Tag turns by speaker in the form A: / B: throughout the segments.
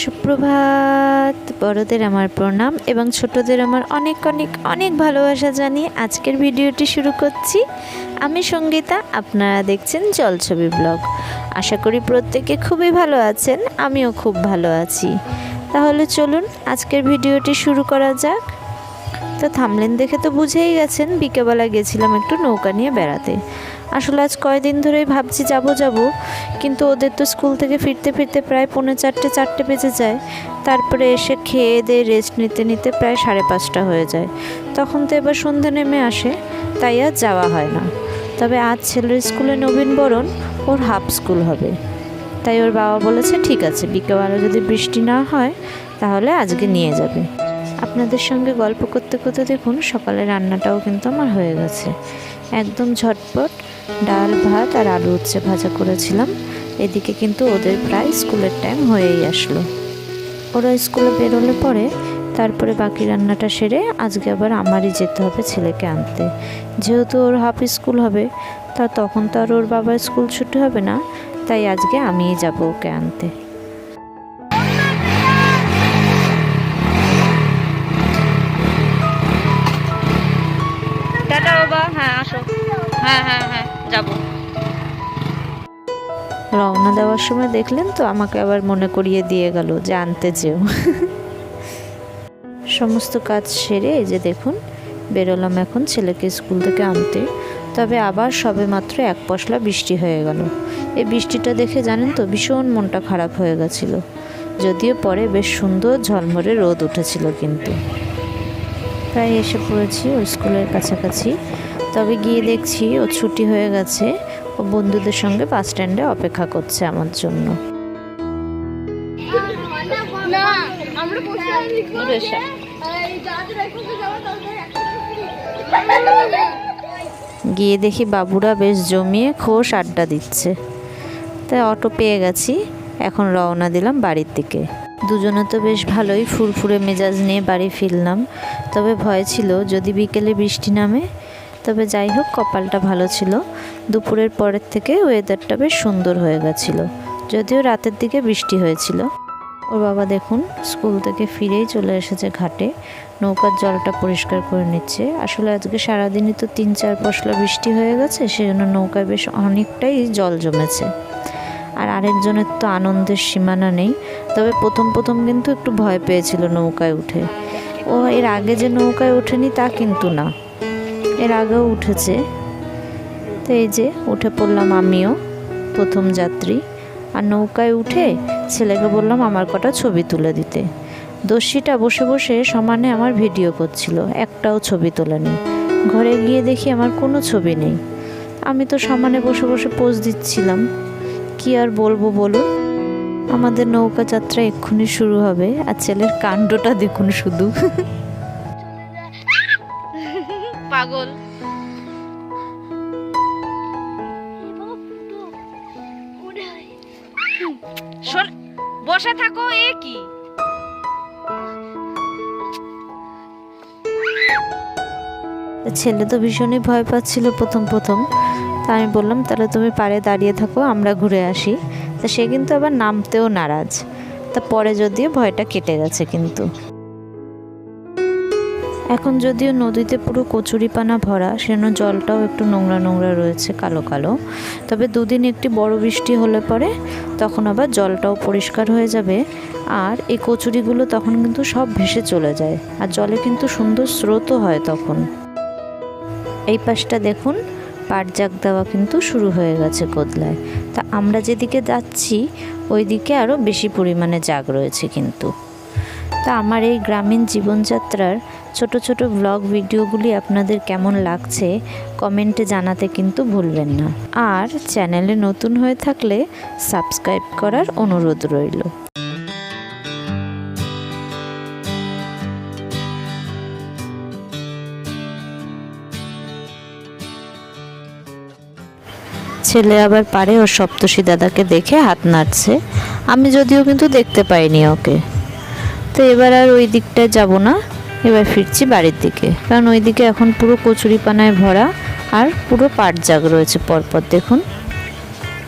A: সুপ্রভাত, বড়দের আমার প্রণাম এবং ছোটদের আমার অনেক অনেক অনেক ভালোবাসা জানিয়ে আজকের ভিডিওটি শুরু করছি। আমি সঙ্গীতা, আপনারা দেখছেন জলছবি ব্লগ। আশা করি প্রত্যেকে খুবই ভালো আছেন, আমিও খুব ভালো আছি। তাহলে চলুন আজকের ভিডিওটি শুরু করা যাক। তো থামলেন দেখে তো বুঝেই গেছেন, বিকেলবেলা গেছিলাম একটু নৌকা নিয়ে বেড়াতে। আসলে আজ কয়দিন ধরেই ভাবছি যাব যাব, কিন্তু ওদের তো স্কুল থেকে ফিরতে ফিরতে প্রায় পৌনে চারটে চারটে বেজে যায়। তারপরে এসে খেয়ে দিয়ে রেস্ট নিতে নিতে প্রায় সাড়ে পাঁচটা হয়ে যায়। তখন তো এবার সন্ধে নেমে আসে, তাই আর যাওয়া হয় না। তবে আজ ছেলের স্কুলে নবীনবরণ ওর হাফ স্কুল হবে। তাই ওর বাবা বলেছে, ঠিক আছে বিকেলবেলা যদি বৃষ্টি না হয়, তাহলে আজকে নিয়ে যাবে। আপনাদের সঙ্গে গল্প করতে করতে দেখুন, সকালে রান্নাটাও কিন্তু আমার হয়ে গেছে। একদম ঝটপট ডাল, ভাত আর আলু উচ্ছে ভাজা করেছিলাম। এদিকে কিন্তু ওদের প্রায় স্কুলের টাইম হয়েই আসলো। ওরা স্কুলে বেরোলে পরে তারপরে বাকি রান্নাটা সেরে আজকে আবার আমারই যেতে হবে ছেলেকে আনতে। যেহেতু ওর হাফ স্কুল হবে, তা তখন তো আর ওর বাবার স্কুল ছুটি হবে না, তাই আজকে আমিই যাব ওকে আনতে। রওনা দেওয়ার সময় দেখলেন তো আমাকে আবার মনে করিয়ে দিয়ে গেল যে আনতে যেও। সমস্ত কাজ সেরে এই যে দেখুন, বেরোলাম এখন ছেলেকে স্কুল থেকে আনতে। তবে আবার সবে মাত্র এক পশলা বৃষ্টি হয়ে গেল। এই বৃষ্টিটা দেখে জানেন তো ভীষণ মনটা খারাপ হয়ে গেছিল। যদিও পরে বেশ সুন্দর ঝলমরে রোদ উঠেছিল কিন্তু। প্রায় এসে পড়েছি ওই স্কুলের কাছাকাছি। তবে গিয়ে দেখছি ও ছুটি হয়ে গেছে। বন্ধুদের সঙ্গে বাস স্ট্যান্ডে অপেক্ষা করছে আমার জন্য। গিয়ে দেখি বাবুরা বেশ জমিয়ে খোশ আড্ডা দিচ্ছে। তাই অটো পেয়ে গেছি এখন রওনা দিলাম বাড়ির দিকে। দুজনে তো বেশ ভালোই ফুরফুরে মেজাজ নিয়ে বাড়ি ফিরলাম। তবে ভয় ছিল যদি বিকেলে বৃষ্টি নামে তবে যাই হোক, কপালটা ভালো ছিল। দুপুরের পরের থেকে ওয়েদারটা বেশ সুন্দর হয়ে গেছিল। যদিও রাতের দিকে বৃষ্টি হয়েছিল। ওর বাবা দেখুন, স্কুল থেকে ফিরেই চলে এসেছে ঘাটে। নৌকার জলটা পরিষ্কার করে নিচ্ছে। আসলে আজকে সারাদিনই তো তিন চার পশলা বৃষ্টি হয়ে গেছে, সেজন্য নৌকায় বেশ অনেকটাই জল জমেছে। আর আরেকজনের তো আনন্দের সীমানা নেই, তবে প্রথম প্রথম কিন্তু একটু ভয় পেয়েছিল নৌকায় উঠে। ও এর আগে যে নৌকায় ওঠেনি তা কিন্তু না। এর আগেও উঠেছে। তো এই যে উঠে পড়লাম আমিও, প্রথম যাত্রী। আর নৌকায় উঠে ছেলেকে বললাম, আমার কটা ছবি তুলে দিতে। দস্যিটা বসে বসে সমানে আমার ভিডিও করছিল, একটাও ছবি তোলেনি। ঘরে গিয়ে দেখি আমার কোনো ছবি নেই। আমি তো সমানে বসে বসে পোজ দিচ্ছিলাম। কি আর বলব বলুন? আমাদের নৌকা যাত্রা এক্ষুনি শুরু হবে, আর ছেলের কাণ্ডটা দেখুন শুধু।
B: পাগল। বসে থাকো, এ কি?
A: ছেলে তো ভীষণই ভয় পাচ্ছিল প্রথম প্রথম। তা আমি বললাম, তাহলে তুমি পাড়ে দাঁড়িয়ে থাকো, আমরা ঘুরে আসি। তা সে কিন্তু আবার নামতেও নারাজ। তা পরে যদিও ভয়টা কেটে গেছে কিন্তু। এখন যদিও নদীতে পুরো কচুরিপানা ভরা সেন জলটাও একটু নোংরা নোংরা রয়েছে কালো কালো। তবে দুদিন একটি বড় বৃষ্টি হলে পরে তখন আবার জলটাও পরিষ্কার হয়ে যাবে। আর এই কচুরিগুলো তখন কিন্তু সব ভেসে চলে যায়, আর জলে কিন্তু সুন্দর স্রোতও হয় তখন। এই পাশটা দেখুন, পাট জাগ দেওয়া কিন্তু শুরু হয়ে গেছে কোদলায় তা আমরা যেদিকে যাচ্ছি ওই দিকে আরও বেশি পরিমাণে জাগ রয়েছে কিন্তু। তা আমার এই গ্রামীণ জীবনযাত্রার ছোট ছোট ব্লগ ভিডিওগুলি আপনাদের কেমন লাগছে কমেন্টে জানাতে কিন্তু ভুলবেন না। আর চ্যানেলে নতুন হয়ে থাকলে সাবস্ক্রাইব করার অনুরোধ রইল। ছেলে আবার পারে ওর সপ্তর্ষি দাদাকে দেখে হাত নাড়ছে। আমি যদিও কিন্তু দেখতে পাইনি ওকে। তো এবার আর ওই দিকটায় যাব না। এবার ফিরছি বাড়ির দিকে। কারণ ওই দিকে এখন পুরো কচুরিপানায় ভরা আর পুরো পাট জাগ রয়েছে পরপর, দেখুন।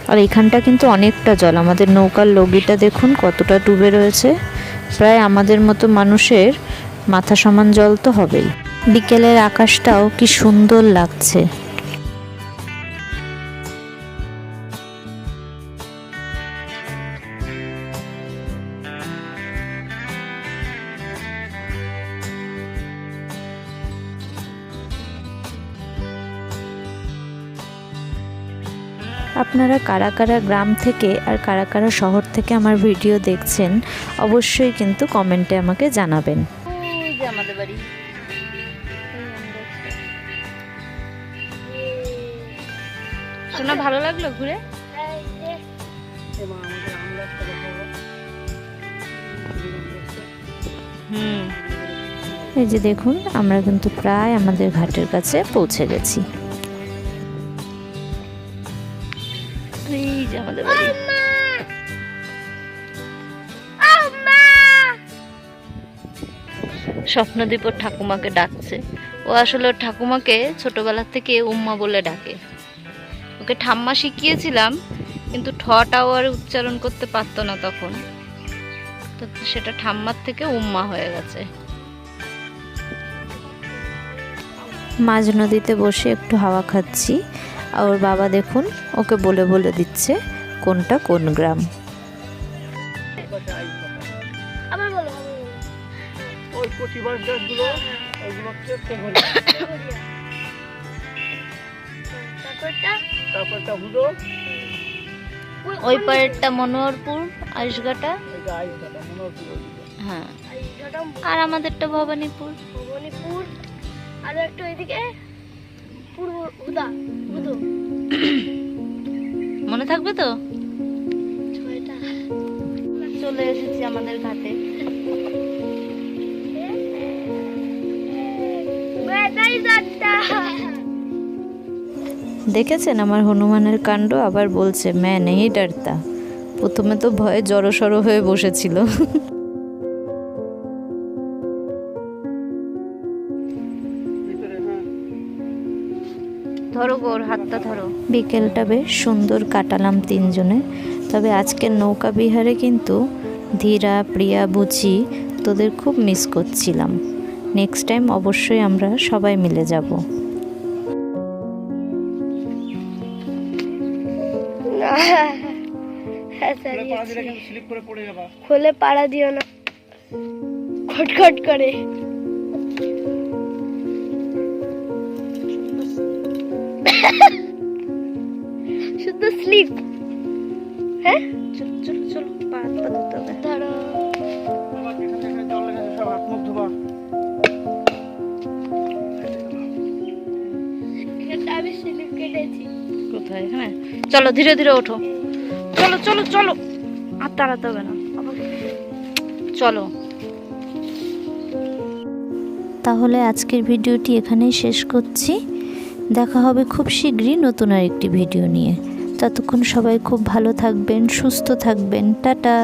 A: আর এখানটা কিন্তু অনেকটা জল। আমাদের নৌকার লগিটা দেখুন কতটা ডুবে রয়েছে। প্রায় আমাদের মতো মানুষের মাথা সমান জল তো হবেই। বিকেলের আকাশটাও কি সুন্দর লাগছে। আপনারা কারা কারা গ্রাম থেকে আর কারা কারা শহর থেকে আমার ভিডিও দেখছেন অবশ্যই কিন্তু কমেন্টে আমাকে জানাবেন।
B: আমাদের বাড়ি শোনা ভালো লাগল ঘুরে? হুম
A: এই যে দেখুন আমরা কিন্তু প্রায় আমাদের ঘাটের কাছে পৌঁছে গেছি।
B: স্বপ্নদীপ ওর ঠাকুমাকে ডাকছে। ও আসলে ওর ঠাকুমাকে ছোটবেলা থেকে উম্মা বলে ডাকে। ওকে ঠাম্মা শিখিয়েছিলাম, কিন্তু ঠটাও আর উচ্চারণ করতে পারতো না তখন। তো সেটা ঠাম্মার থেকে উম্মা হয়ে গেছে।
A: মাঝ নদীতে বসে একটু হাওয়া খাচ্ছি। আর ওর বাবা দেখুন, ওকে বলে বলে দিচ্ছে, কোনটা কোন গ্রাম।
C: ওই প্রতিবার গাছগুলো ওইগুলো চেপতে
D: তারপরটা?
C: তারপরটা হলো
B: ওই পারেরটা মনোহরপুর আইসঘাটা? হ্যাঁ।
D: আর
B: আমাদেরটা ভবানীপুর।
D: ভবানীপুর। আর একটা ওইদিকে পূর্ব হুদো
B: মনে থাকবে তো? চলে এসেছি আমাদের
A: দেখেছেন আমার হনুমানের কাণ্ড? আবার বলছে ম্যা নেই ডারতা। প্রথমে তো ভয়ে জড়সড় হয়ে বসেছিল।
B: ধরো গো ওর হাতটা ধরো।
A: বিকেলটা বেশ সুন্দর কাটালাম তিনজনে। তবে আজকের নৌকা বিহারে কিন্তু ধীরা প্রিয়া বুচি তোদের খুব মিস করছিলাম। নেক্সট টাইম অবশ্যই আমরা সবাই মিলে যাব।
C: খোলে করে পড়ে যাবা।
D: খোলে পাড়া দিও না। খটখট করে। শুধু স্লিপ হ্যাঁ?
B: চলো চলো চলো পা পা ধুতে হবে।
D: ধরো।
B: কোথায়? এখানে চলো ধীরে ধীরে ওঠো। চলো চলো চলো। আর তাড়াতে হবে না। চলো।
A: তাহলে আজকের ভিডিওটি এখানেই শেষ করছি। দেখা হবে খুব শীঘ্রই নতুন আর একটি ভিডিও নিয়ে। ততক্ষণ সবাই খুব ভালো থাকবেন, সুস্থ থাকবেন। টাটা।